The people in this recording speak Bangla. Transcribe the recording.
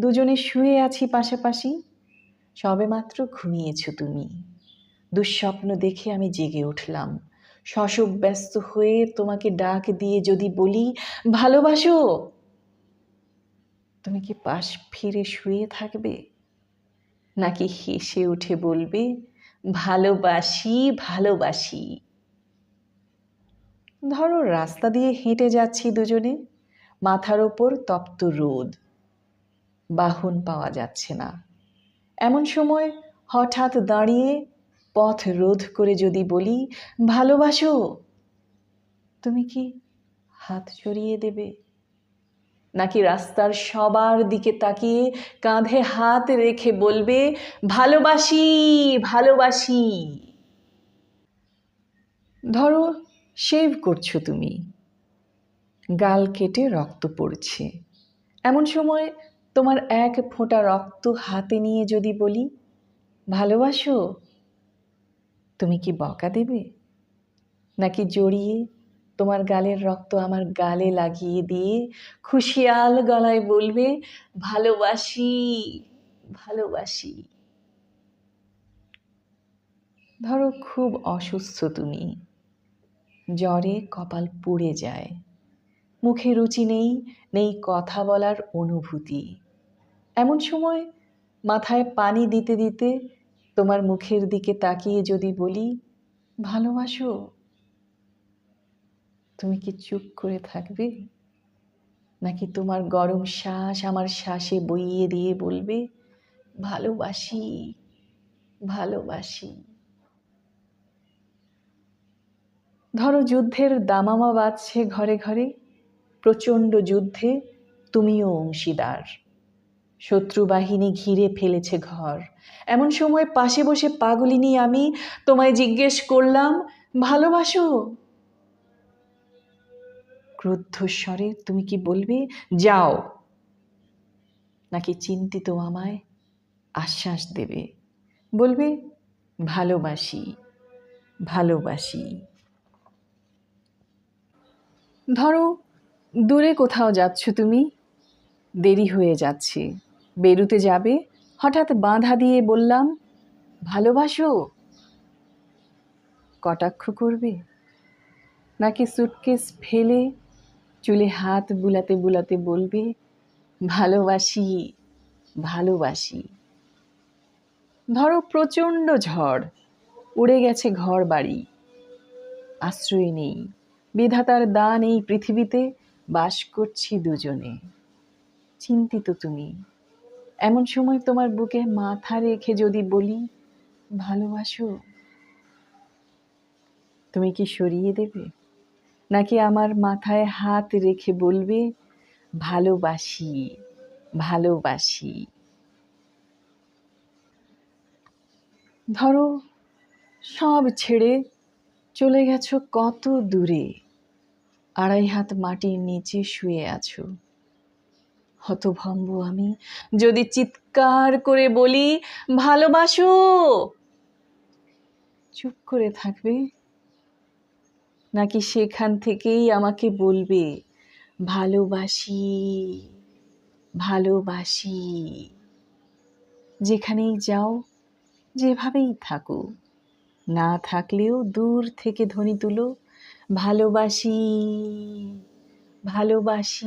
দুজনে শুয়ে আছি পাশাপাশি। সবেমাত্র ঘুমিয়েছ তুমি। দুঃস্বপ্ন দেখে আমি জেগে উঠলাম। শশব ব্যস্ত হয়ে তোমাকে ডাক দিয়ে যদি বলি, ভালোবাসো? তুমি কি পাশ ফিরে শুয়ে থাকবে? নাকি হেসে উঠে বলবে, ভালোবাসি ভালোবাসি। ধরো রাস্তা দিয়ে হেঁটে যাচ্ছি দুজনে। মাথার ওপর তপ্ত রোদ। বাহন পাওয়া যাচ্ছে না। এমন সময় হঠাৎ দাঁড়িয়ে পথ রোধ করে যদি বলি, ভালোবাসো? তুমি কি হাত ছড়িয়ে দেবে? নাকি রাস্তার সবার দিকে তাকিয়ে কাঁধে হাত রেখে বলবে, ভালোবাসি ভালোবাসি। ধরো শেভ করছ তুমি। গাল কেটে রক্ত পড়ছে। এমন সময় তোমার এক ফোঁটা রক্ত হাতে নিয়ে যদি বলি, ভালোবাসো? তুমি কি বকা দেবে? নাকি জড়িয়ে তোমার গালের রক্ত আমার গালে লাগিয়ে দিয়ে খুশিয়াল গলায় বলবে, ভালোবাসি ভালোবাসি ধরো খুব অসুস্থ তুমি। জ্বরে কপাল পুড়ে যায়। মুখে রুচি নেই নেই কথা বলার অনুভূতি। এমন সময় মাথায় পানি দিতে দিতে তোমার মুখের দিকে তাকিয়ে যদি বলি, ভালোবাসো? তুমি কি চুপ করে থাকবে? নাকি তোমার গরম শ্বাস আমার শ্বাসে বইয়ে দিয়ে বলবে, ভালোবাসি ভালোবাসি ধরো যুদ্ধের দামামা বাজছে ঘরে ঘরে, প্রচণ্ড যুদ্ধে তুমিও অংশীদার। শত্রু বাহিনী ঘিরে ফেলেছে ঘর। এমন সময় পাশে বসে পাগলিনী আমি তোমায় জিজ্ঞেস করলাম, ভালোবাসো? ক্রুদ্ধ স্বরে, তুমি কি বলবে? যাও। নাকি চিন্তিত আমায় আশ্বাস দেবে? বলবে, ভালোবাসি ভালোবাসি। ধরো, দূরে কোথাও যাচ্ছ তুমি, দেরি হয়ে যাচ্ছে। বেরুতে যাবে। হঠাৎ বাঁধা দিয়ে বললাম, ভালোবাসো? কটাক্ষ করবে? নাকি সুটকেস ফেলে চুলে হাত বুলাতে বুলাতে বলবে, ভালোবাসি ভালোবাসি ধরো প্রচণ্ড ঝড়, উড়ে গেছে ঘর বাড়ি। আশ্রয় নেই, বিধাতার দান এই পৃথিবীতে, বাস করছি দুজনে। চিন্তিত তুমি। এমন সময় তোমার বুকে মাথা রেখে যদি বলি, ভালোবাসো? তুমি কি সরিয়ে দেবে? নাকি আমার মাথায় হাত রেখে বলবে, ভালোবাসি ভালোবাসি? ধরো, সব ছেড়ে চলে গেছো কত দূরে। আড়াই হাত মাটির নিচে শুয়ে আছো। হতভম্ব আমি। যদি চিৎকার করে বলি, ভালোবাসো! চুপ করে থাকবে। নাকি সেখান থেকেই আমাকে বলবে, ভালোবাসি ভালোবাসি। যেখানেই যাও, যেভাবেই থাকো। না থাকলেও দূর থেকে ধ্বনি তুলো, ভালোবাসি ভালোবাসি।